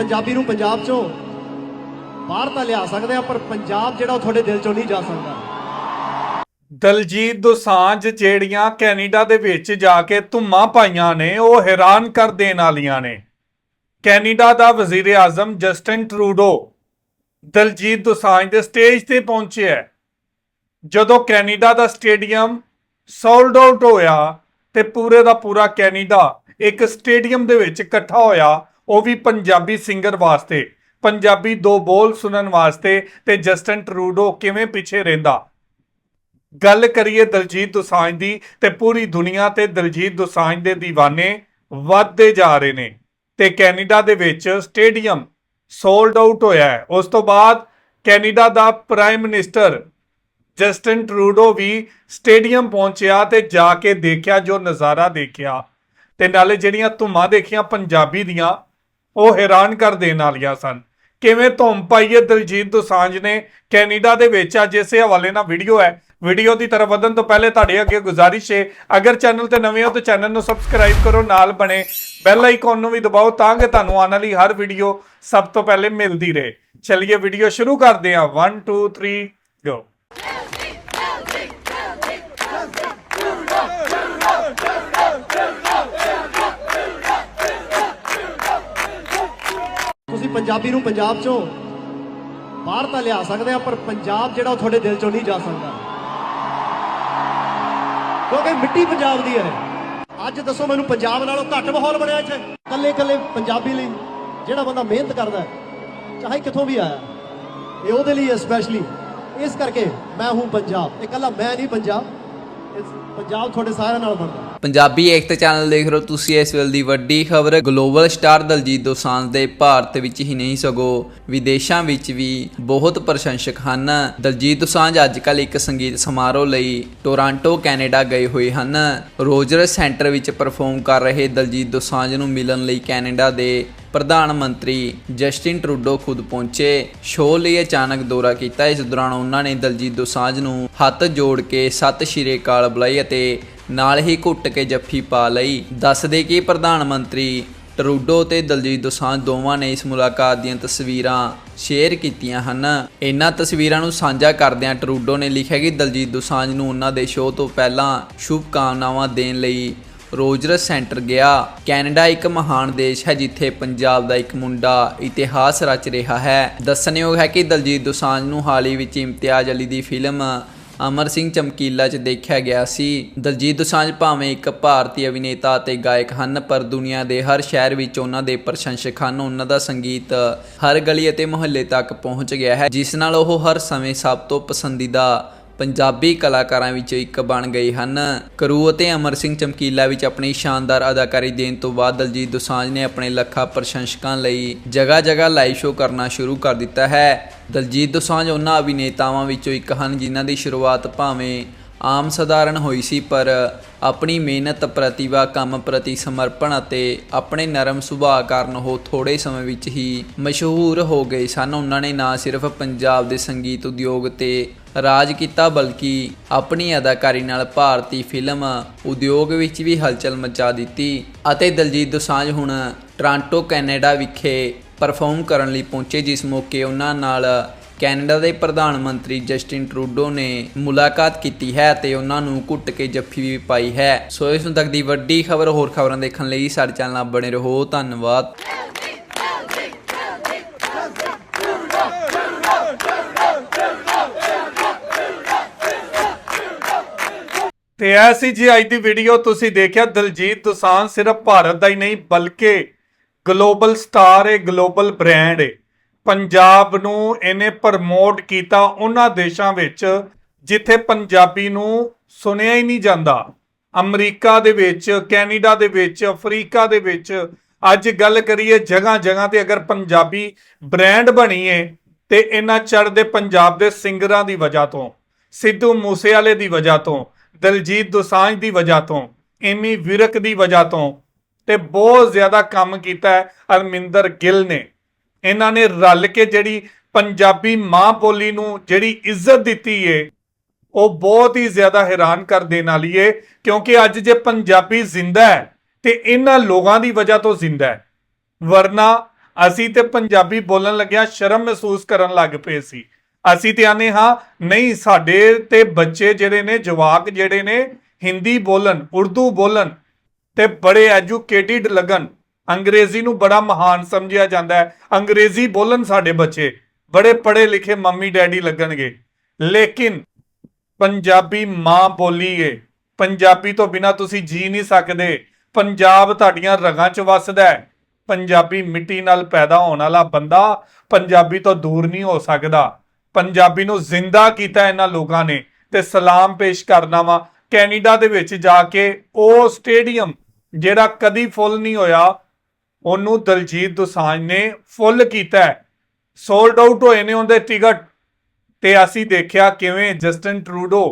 ਪੰਜਾਬੀ ਨੂੰ ਪੰਜਾਬ ਚੋਂ ਬਾਹਰ ਤਾਂ ਲਿਆ ਸਕਦੇ ਆ ਪਰ ਪੰਜਾਬ ਜਿਹੜਾ ਉਹ ਤੁਹਾਡੇ ਦਿਲ ਚੋਂ ਨਹੀਂ ਜਾ ਸਕਦਾ। ਦਲਜੀਤ ਦੋਸਾਂਝ ਜਿਹੜੀਆਂ ਕੈਨੇਡਾ ਦੇ ਵਿੱਚ ਜਾ ਕੇ ਧੁੰਮਾਂ ਪਾਈਆਂ ਨੇ, ਉਹ ਹੈਰਾਨ ਕਰ ਦੇਣ ਵਾਲੀਆਂ ਨੇ। ਕੈਨੇਡਾ ਦਾ ਵਜ਼ੀਰ ਆਜ਼ਮ ਜਸਟਿਨ ਟਰੂਡੋ ਦਲਜੀਤ ਦੋਸਾਂਝ ਦੇ ਸਟੇਜ ਤੇ ਪਹੁੰਚਿਆ ਜਦੋਂ ਕੈਨੇਡਾ ਦਾ ਸਟੇਡੀਅਮ ਸੋਲਡ ਆਊਟ ਹੋਇਆ ਤੇ ਪੂਰੇ ਦਾ ਪੂਰਾ ਕੈਨੇਡਾ ਇੱਕ ਸਟੇਡੀਅਮ ਦੇ ਵਿੱਚ ਇਕੱਠਾ ਹੋਇਆ ਉਹ ਵੀ ਪੰਜਾਬੀ ਸਿੰਗਰ ਵਾਸਤੇ, ਪੰਜਾਬੀ ਦੋ ਬੋਲ ਸੁਣਨ ਵਾਸਤੇ ਤੇ ਜਸਟਿਨ ਟਰੂਡੋ ਕਿਵੇਂ ਪਿੱਛੇ ਰਹਿੰਦਾ? ਗੱਲ ਕਰੀਏ ਦਲਜੀਤ ਦੋਸਾਂਝ ਦੀ ਤੇ ਪੂਰੀ ਦੁਨੀਆ ਤੇ ਦਲਜੀਤ ਦੋਸਾਂਝ ਦੇ دیਵਾਨੇ ਵੱਧਦੇ ਜਾ ਰਹੇ ਨੇ ਤੇ ਕੈਨੇਡਾ ਦੇ ਵਿੱਚ ਸਟੇਡੀਅਮ ਸੋਲਡ ਆਊਟ ਹੋਇਆ ਹੈ। ਉਸ ਤੋਂ ਬਾਅਦ ਕੈਨੇਡਾ ਦਾ ਪ੍ਰਾਈਮ ਮਿਨਿਸਟਰ ਜਸਟਿਨ ਟਰੂਡੋ ਵੀ ਸਟੇਡੀਅਮ ਪਹੁੰਚਿਆ ਤੇ ਜਾ ਕੇ ਦੇਖਿਆ, ਜੋ ਨਜ਼ਾਰਾ ਦੇਖਿਆ ਤੇ ਨਾਲੇ ਜਿਹੜੀਆਂ ਧੁੰਮਾਂ ਦੇਖੀਆਂ ਪੰਜਾਬੀ ਦੀਆਂ ਉਹ ਹੈਰਾਨ ਕਰ ਦੇਣ ਵਾਲੀਆਂ ਸਨ ਕਿਵੇਂ ਧੁੰਮ ਪਾਈ ਹੈ ਦਿਲਜੀਤ ਦੋਸਾਂਝ ਨੇ ਕੈਨੇਡਾ ਦੇ ਵਿੱਚ ਅੱਜ ਇਸੇ ਹਵਾਲੇ ਨਾਲ ਵੀਡੀਓ ਹੈ ਵੀਡੀਓ ਦੀ ਤਰਫ ਵਧਣ ਤੋਂ ਪਹਿਲੇ ਤੁਹਾਡੇ ਅੱਗੇ ਗੁਜ਼ਾਰਿਸ਼ ਹੈ ਅਗਰ ਚੈਨਲ ਤੇ ਨਵੇਂ ਹੋ ਤਾਂ ਚੈਨਲ ਨੂੰ ਸਬਸਕ੍ਰਾਈਬ ਕਰੋ ਨਾਲ ਬਣੇ ਬੈਲ ਆਈਕਨ ਨੂੰ ਵੀ ਦਬਾਓ ਤਾਂ ਕਿ ਤੁਹਾਨੂੰ ਆਉਣ ਵਾਲੀ ਹਰ ਵੀਡੀਓ ਸਭ ਤੋਂ ਪਹਿਲੇ ਮਿਲਦੀ ਰਹੇ ਚਲਿਏ ਵੀਡੀਓ ਸ਼ੁਰੂ ਕਰਦੇ ਹਾਂ 1 2 3 ਗੋ ਤੁਸੀਂ ਪੰਜਾਬੀ ਨੂੰ ਪੰਜਾਬ ਚੋਂ ਬਾਹਰ ਤਾਂ ਲਿਆ ਸਕਦੇ ਆ, ਪਰ ਪੰਜਾਬ ਜਿਹੜਾ ਉਹ ਤੁਹਾਡੇ ਦਿਲ ਚੋਂ ਨਹੀਂ ਜਾ ਸਕਦਾ। ਕਿਉਂਕਿ ਮਿੱਟੀ ਪੰਜਾਬ ਦੀ ਹੈ। ਅੱਜ ਦੱਸੋ ਮੈਨੂੰ ਪੰਜਾਬ ਨਾਲੋਂ ਘੱਟ ਮਾਹੌਲ ਬਣਿਆ ਇੱਥੇ। ਕੱਲੇ ਕੱਲੇ ਪੰਜਾਬੀ ਲਈ ਜਿਹੜਾ ਬੰਦਾ ਮਿਹਨਤ ਕਰਦਾ ਚਾਹੇ ਕਿੱਥੋਂ ਵੀ ਆਇਆ, ਇਹ ਉਹਦੇ ਲਈ ਸਪੈਸ਼ਲੀ ਇਸ ਕਰਕੇ ਮੈਂ ਹੂੰ ਪੰਜਾਬ। ਇਹ ਕੱਲਾ ਮੈਂ ਨਹੀਂ ਪੰਜਾਬ। ਇਸ ਪੰਜਾਬ ਤੁਹਾਡੇ ਸਾਰਿਆਂ ਨਾਲ ਬਣਦਾ। ਪੰਜਾਬੀ ਏਕਤਾ ਚੈਨਲ ਦੇਖ ਰਹੇ ਤੁਸੀਂ ਇਸ ਵੇਲੇ ਦੀ ਵੱਡੀ ਖਬਰ। ਗਲੋਬਲ ਸਟਾਰ ਦਲਜੀਤ ਦੋਸਾਂਝ ਦੇ ਭਾਰਤ ਵਿੱਚ ਹੀ ਨਹੀਂ ਸਗੋਂ ਵਿਦੇਸ਼ਾਂ ਵਿੱਚ ਵੀ ਬਹੁਤ ਪ੍ਰਸ਼ੰਸਕ ਹਨ। ਦਲਜੀਤ ਦੋਸਾਂਝ ਅੱਜਕੱਲ ਇੱਕ ਸੰਗੀਤ ਸਮਾਰੋਹ ਲਈ ਟੋਰਾਂਟੋ, ਕੈਨੇਡਾ ਗਏ ਹੋਏ ਹਨ। ਰੋਜਰਸ ਸੈਂਟਰ ਵਿੱਚ ਪਰਫਾਰਮ ਕਰ ਰਹੇ ਦਲਜੀਤ ਦੋਸਾਂਝ ਨੂੰ ਮਿਲਣ ਲਈ ਕੈਨੇਡਾ ਦੇ ਪ੍ਰਧਾਨ ਮੰਤਰੀ ਜਸਟਿਨ ਟਰੂਡੋ ਖੁਦ ਪਹੁੰਚੇ। ਸ਼ੋਅ ਲਈ ਅਚਾਨਕ ਦੌਰਾ ਕੀਤਾ। ਇਸ ਦੌਰਾਨ ਉਹਨਾਂ ਨੇ ਦਲਜੀਤ ਦੋਸਾਂਝ ਨੂੰ ਹੱਥ ਜੋੜ ਕੇ ਸਤਿ ਸ਼੍ਰੀ ਅਕਾਲ ਬੁਲਾਈ ਅਤੇ ਨਾਲ ਹੀ ਘੁੱਟ ਕੇ ਜੱਫੀ ਪਾ ਲਈ। ਦੱਸਦੇ ਕਿ ਪ੍ਰਧਾਨ ਮੰਤਰੀ ਟਰੂਡੋ ਤੇ ਦਲਜੀਤ ਦੋਸਾਂਝ ਦੋਵਾਂ ਨੇ ਇਸ ਮੁਲਾਕਾਤ ਦੀਆਂ ਤਸਵੀਰਾਂ ਸ਼ੇਅਰ ਕੀਤੀਆਂ ਹਨ। ਇਹਨਾਂ ਤਸਵੀਰਾਂ ਨੂੰ ਸਾਂਝਾ ਕਰਦਿਆਂ ਟਰੂਡੋ ਨੇ ਲਿਖਿਆ ਕਿ ਦਲਜੀਤ ਦੋਸਾਂਝ ਨੂੰ ਉਹਨਾਂ ਦੇ ਸ਼ੋਅ ਤੋਂ ਪਹਿਲਾਂ ਸ਼ੁਭ ਕਾਮਨਾਵਾਂ ਦੇਣ ਲਈ ਰੋਜਰਸ ਸੈਂਟਰ ਗਿਆ। ਕੈਨੇਡਾ ਇੱਕ ਮਹਾਨ ਦੇਸ਼ ਹੈ ਜਿੱਥੇ ਪੰਜਾਬ ਦਾ ਇੱਕ ਮੁੰਡਾ ਇਤਿਹਾਸ ਰਚ ਰਿਹਾ ਹੈ। ਦੱਸਣਯੋਗ ਹੈ ਕਿ ਦਲਜੀਤ ਦੋਸਾਂਝ ਨੂੰ ਹਾਲ ਹੀ ਵਿੱਚ ਇਮਤਿਆਜ਼ ਅਲੀ ਦੀ ਫਿਲਮ ਅਮਰ ਸਿੰਘ ਚਮਕੀਲਾ 'ਚ ਦੇਖਿਆ ਗਿਆ ਸੀ। ਦਲਜੀਤ ਦੋਸਾਂਝ ਭਾਵੇਂ ਇੱਕ ਭਾਰਤੀ ਅਭਿਨੇਤਾ ਅਤੇ ਗਾਇਕ ਹਨ, ਪਰ ਦੁਨੀਆ ਦੇ ਹਰ ਸ਼ਹਿਰ ਵਿੱਚ ਉਹਨਾਂ ਦੇ ਪ੍ਰਸ਼ੰਸਕ ਹਨ। ਉਹਨਾਂ ਦਾ ਸੰਗੀਤ ਹਰ ਗਲੀ ਅਤੇ ਮੁਹੱਲੇ ਤੱਕ ਪਹੁੰਚ ਗਿਆ ਹੈ, ਜਿਸ ਨਾਲ ਉਹ ਹਰ ਸਮੇਂ ਸਭ ਤੋਂ ਪਸੰਦੀਦਾ ਪੰਜਾਬੀ ਕਲਾਕਾਰਾਂ ਵਿੱਚੋਂ ਇੱਕ ਬਣ ਗਏ ਹਨ। ਕਰੂ ਅਤੇ ਅਮਰ ਸਿੰਘ ਚਮਕੀਲਾ ਵਿੱਚ ਆਪਣੀ ਸ਼ਾਨਦਾਰ ਅਦਾਕਾਰੀ ਦੇਣ ਤੋਂ ਬਾਅਦ ਦਲਜੀਤ ਦੋਸਾਂਝ ਨੇ ਆਪਣੇ ਲੱਖਾਂ ਪ੍ਰਸ਼ੰਸਕਾਂ ਲਈ ਜਗ੍ਹਾ-ਜਗ੍ਹਾ ਲਾਈਵ ਸ਼ੋਅ ਕਰਨਾ ਸ਼ੁਰੂ ਕਰ ਦਿੱਤਾ ਹੈ। ਦਲਜੀਤ ਦੋਸਾਂਝ, ਉਹਨਾਂ ਅਭਿਨੇਤਾਵਾਂ ਵਿੱਚੋਂ ਇੱਕ ਹਨ ਜਿਨ੍ਹਾਂ ਦੀ ਸ਼ੁਰੂਆਤ ਭਾਵੇਂ ਆਮ ਸਧਾਰਨ ਹੋਈ ਸੀ, ਪਰ ਆਪਣੀ ਮਿਹਨਤ ਪ੍ਰਤਿਭਾ, ਕੰਮ ਪ੍ਰਤੀ ਸਮਰਪਣ ਅਤੇ ਆਪਣੇ ਨਰਮ ਸੁਭਾਅ ਕਾਰਨ ਉਹ ਥੋੜੇ ਸਮੇਂ ਵਿੱਚ ਹੀ ਮਸ਼ਹੂਰ ਹੋ ਗਏ ਸਨ। ਉਹਨਾਂ ਨੇ ਨਾ ਸਿਰਫ ਪੰਜਾਬ ਦੇ ਸੰਗੀਤ ਉਦਯੋਗ ਤੇ ਰਾਜ ਕੀਤਾ, ਬਲਕਿ ਆਪਣੀ ਅਦਾਕਾਰੀ ਨਾਲ ਭਾਰਤੀ ਫਿਲਮ ਉਦਯੋਗ ਵਿੱਚ ਵੀ ਹਲਚਲ ਮਚਾ ਦਿੱਤੀ ਅਤੇ ਦਲਜੀਤ ਦੋਸਾਂਝ ਹੁਣ ਟੋਰਾਂਟੋ, ਕੈਨੇਡਾ ਵਿਖੇ ਪਰਫਾਰਮ ਕਰਨ ਲਈ ਪਹੁੰਚੇ, ਜਿਸ ਮੌਕੇ ਉਹਨਾਂ ਨਾਲ ਕੈਨੇਡਾ ਦੇ ਪ੍ਰਧਾਨ ਮੰਤਰੀ ਜਸਟਿਨ ਟਰੂਡੋ ਨੇ ਮੁਲਾਕਾਤ ਕੀਤੀ ਹੈ ਤੇ ਉਹਨਾਂ ਨੂੰ ਘੁੱਟ ਕੇ ਜੱਫੀ ਵੀ ਪਾਈ ਹੈ। ਸੋ ਇਸ ਨੂੰ ਤੱਕ ਦੀ ਵੱਡੀ ਖਬਰ, ਹੋਰ ਖਬਰਾਂ ਦੇਖਣ ਲਈ ਸਾਡੇ ਚੈਨਲ ਨਾਲ ਬਣੇ ਰਹੋ। ਧੰਨਵਾਦ। ਤੇ ਐਸੀ ਜੀ ਅੱਜ ਦੀ ਵੀਡੀਓ ਤੁਸੀਂ ਦੇਖਿਆ ਦਲਜੀਤ ਦੋਸਾਂਝ ਸਿਰਫ ਭਾਰਤ ਦਾ ਹੀ ਨਹੀਂ, ਬਲਕਿ ਗਲੋਬਲ ਸਟਾਰ ਏ ਗਲੋਬਲ ਬ੍ਰਾਂਡ ਏ। ਪੰਜਾਬ ਨੂੰ ਇਹਨੇ ਪ੍ਰਮੋਟ ਕੀਤਾ ਉਹਨਾਂ ਦੇਸ਼ਾਂ ਵਿੱਚ, ਜਿੱਥੇ ਪੰਜਾਬੀ ਨੂੰ ਸੁਣਿਆ ਹੀ ਨਹੀਂ ਜਾਂਦਾ। ਅਮਰੀਕਾ ਦੇ ਵਿੱਚ, ਕੈਨੇਡਾ ਦੇ ਵਿੱਚ, ਅਫਰੀਕਾ ਦੇ ਵਿੱਚ, ਅੱਜ ਗੱਲ ਕਰੀਏ ਜਗ੍ਹਾ ਜਗ੍ਹਾ ਤੇ ਅਗਰ ਪੰਜਾਬੀ ਬ੍ਰਾਂਡ ਬਣੀਏ, ਤੇ ਇਹਨਾਂ ਚੜ੍ਹਦੇ ਪੰਜਾਬ ਦੇ ਸਿੰਗਰਾਂ ਦੀ ਵਜ੍ਹਾ ਤੋਂ, ਸਿੱਧੂ ਮੂਸੇਵਾਲੇ ਦੀ ਵਜ੍ਹਾ ਤੋਂ, ਦਲਜੀਤ ਦੋਸਾਂਝ ਦੀ ਵਜ੍ਹਾ ਤੋਂ, ਐਮੀ ਵਿਰਕ ਦੀ ਵਜ੍ਹਾ ਤੋਂ ਤੇ ਬਹੁਤ ਜ਼ਿਆਦਾ ਕੰਮ ਕੀਤਾ ਹੈ ਅਰਮਿੰਦਰ ਗਿੱਲ ਨੇ। ਇਹਨਾਂ ਨੇ ਰਲ ਕੇ ਜਿਹੜੀ ਪੰਜਾਬੀ ਮਾਂ ਬੋਲੀ ਨੂੰ ਜਿਹੜੀ ਇੱਜ਼ਤ ਦਿੱਤੀ ਏ, ਉਹ ਬਹੁਤ ਹੀ ਜ਼ਿਆਦਾ ਹੈਰਾਨ ਕਰ ਦੇਣ ਵਾਲੀ ਏ, ਕਿਉਂਕਿ ਅੱਜ ਜੇ ਪੰਜਾਬੀ ਜ਼ਿੰਦਾ ਹੈ, ਤੇ ਇਹਨਾਂ ਲੋਕਾਂ ਦੀ ਵਜ੍ਹਾ ਤੋਂ ਜ਼ਿੰਦਾ ਹੈ। ਵਰਨਾ ਅਸੀਂ ਤੇ ਪੰਜਾਬੀ ਬੋਲਣ ਲੱਗਿਆ ਸ਼ਰਮ ਮਹਿਸੂਸ ਕਰਨ ਲੱਗ ਪਏ ਸੀ। ਅਸੀਂ ਤੇ ਆਨੇ ਹਾਂ, ਨਹੀਂ, ਸਾਡੇ ਤੇ ਬੱਚੇ ਜਿਹੜੇ ਨੇ, ਜਵਾਕ ਜਿਹੜੇ ਨੇ, ਹਿੰਦੀ ਬੋਲਣ, ਉਰਦੂ ਬੋਲਣ ਤੇ ਬੜੇ ਐਜੂਕੇਟਿਡ ਲੱਗਣ। ਅੰਗਰੇਜ਼ੀ ਨੂੰ ਬੜਾ ਮਹਾਨ ਸਮਝਿਆ ਜਾਂਦਾ ਹੈ। ਅੰਗਰੇਜ਼ੀ ਬੋਲਣ ਸਾਡੇ ਬੱਚੇ। ਬੜੇ ਪੜ੍ਹੇ ਲਿਖੇ ਮੰਮੀ ਡੈਡੀ ਲੱਗਣਗੇ। ਲੇਕਿਨ ਪੰਜਾਬੀ ਮਾਂ ਬੋਲੀ ਏ ਪੰਜਾਬੀ ਤੋਂ ਬਿਨਾ ਤੁਸੀਂ ਜੀ ਨਹੀਂ ਸਕਦੇ। ਪੰਜਾਬ ਤੁਹਾਡੀਆਂ ਰਗਾਂ 'ਚ ਵੱਸਦਾ ਹੈ। ਪੰਜਾਬੀ ਮਿੱਟੀ ਨਾਲ ਪੈਦਾ ਹੋਣ ਵਾਲਾ ਬੰਦਾ ਪੰਜਾਬੀ ਤੋਂ ਦੂਰ ਨਹੀਂ ਹੋ ਸਕਦਾ। ਪੰਜਾਬੀ ਨੂੰ ਜ਼ਿੰਦਾ ਕੀਤਾ ਇਹਨਾਂ ਲੋਕਾਂ ਨੇ ਤੇ ਸਲਾਮ ਪੇਸ਼ ਕਰਨਾ ਵਾ। ਕੈਨੇਡਾ ਦੇ ਵਿੱਚ ਜਾ ਕੇ ਉਹ ਸਟੇਡੀਅਮ ਜਿਹੜਾ ਕਦੀ ਫੁੱਲ ਨਹੀਂ ਹੋਇਆ, ਉਹਨੂੰ ਦਲਜੀਤ ਦੋਸਾਂਝ ਨੇ ਫੁੱਲ ਕੀਤਾ ਸੋਲਡ ਆਊਟ ਹੋਏ ਨੇ ਉਹਦੇ ਟਿਕਟ ਤੇ ਅਸੀਂ ਦੇਖਿਆ ਕਿਵੇਂ ਜਸਟਨ ਟਰੂਡੋ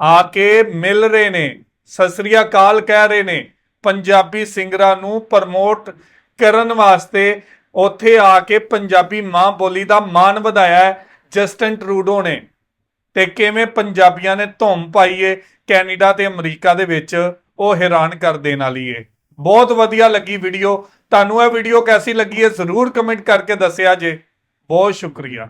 ਆ ਕੇ ਮਿਲ ਰਹੇ ਨੇ, ਸਤਿ ਸ੍ਰੀ ਅਕਾਲ ਕਹਿ ਰਹੇ ਨੇ, ਪੰਜਾਬੀ ਸਿੰਗਰਾਂ ਨੂੰ ਪ੍ਰਮੋਟ ਕਰਨ ਵਾਸਤੇ ਉੱਥੇ ਆ ਕੇ ਪੰਜਾਬੀ ਮਾਂ ਬੋਲੀ ਦਾ ਮਾਣ ਵਧਾਇਆ ਹੈ ਜਸਟਨ ਟਰੂਡੋ ਨੇ। ਤੇ ਕਿਵੇਂ ਪੰਜਾਬੀਆਂ ਨੇ ਧੁੰਮ ਪਾਈ ਏ ਕੈਨੇਡਾ ਤੇ ਅਮਰੀਕਾ ਦੇ ਵਿੱਚ, ਉਹ ਹੈਰਾਨ ਕਰ ਦੇਣ ਵਾਲੀ ਏ। ਬਹੁਤ ਵਧੀਆ ਲੱਗੀ ਵੀਡੀਓ। ਤੁਹਾਨੂੰ ਇਹ ਵੀਡੀਓ ਕੈਸੀ ਲੱਗੀ ਏ ਜ਼ਰੂਰ ਕਮੈਂਟ ਕਰਕੇ ਦੱਸਿਆ ਜੇ। ਬਹੁਤ ਸ਼ੁਕਰੀਆ।